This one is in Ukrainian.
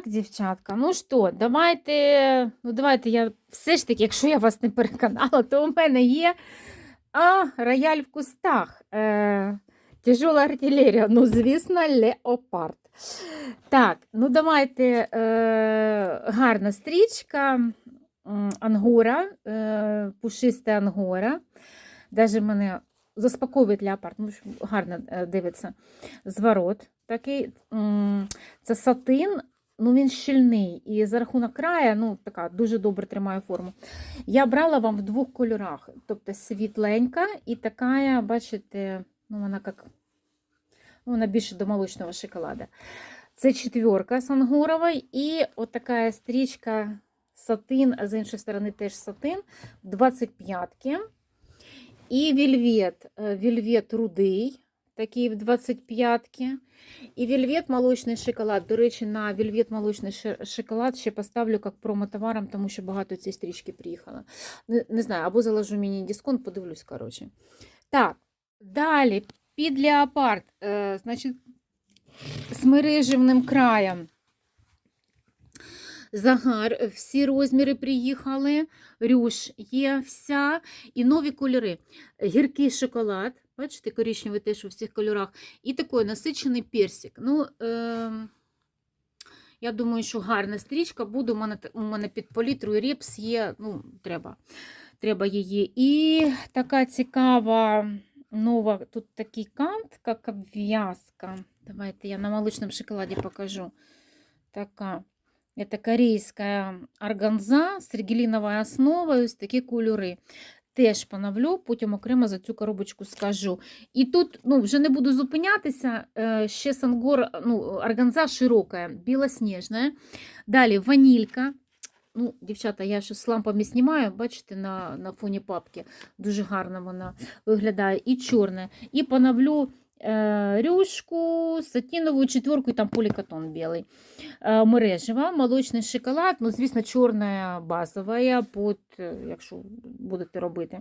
Так, дівчатка, ну що, давайте, ну давайте я все ж таки, якщо я вас не переконала, то у мене є а, рояль в кустах. Е, тяжола артилерія, ну, звісно, леопард. Так, ну давайте е, гарна стрічка, ангора, е, пушиста ангора. Даже мене заспокоює леопард, ну, гарно е, дивиться. Зворот такий. Це сатин, ну він щільний. І за рахунок края, ну така дуже добре тримає форму. Я брала вам в двох кольорах. Тобто світленька і така, бачите, ну вона як, ну, вона більше до молочного шоколада. Це четверка з ангурової і от стрічка сатин, а з іншої сторони теж сатин, 25-ки. І вельвет, е, вельвет рудий, такий в 25-ки. І вельвет молочний шоколад. До речі, на вільвет молочний шоколад ще поставлю як промотоваром, тому що багато цієї стрічки приїхало. Не, не знаю, або заложу мені дисконт, подивлюсь, коротше. Так, далі під леопард, е, значить, з мережевним краєм. Загар, е, всі розміри приїхали, рюш є вся, і нові кольори. Гіркий шоколад, бачите, коричневий теж у всіх кольорах, і такий насичений персик. Ну, е, я думаю, що гарна стрічка буде. У мене, у мене під палітрою репс є, ну, треба, треба її. І така цікава нова, тут такий кант, як обв'язка. Давайте я на молочному шоколаді покажу. Така. Это корейська органза з регеліновою основою, ось такі кольори. Теж поновлю, потім окремо за цю коробочку скажу. І тут ну, вже не буду зупинятися. е, Ще сангор, ну, органза широка, білосніжна. Далі ванілька. Ну, дівчата, я ще з лампами знімаю, бачите, на, на фоні папки. Дуже гарно вона виглядає. І чорне. І поновлю рюшку, сатінову четверку і там полікатон білий. Е, мережева, молочний шоколад, ну, звісно, чорна базова, под, е, якщо будете робити.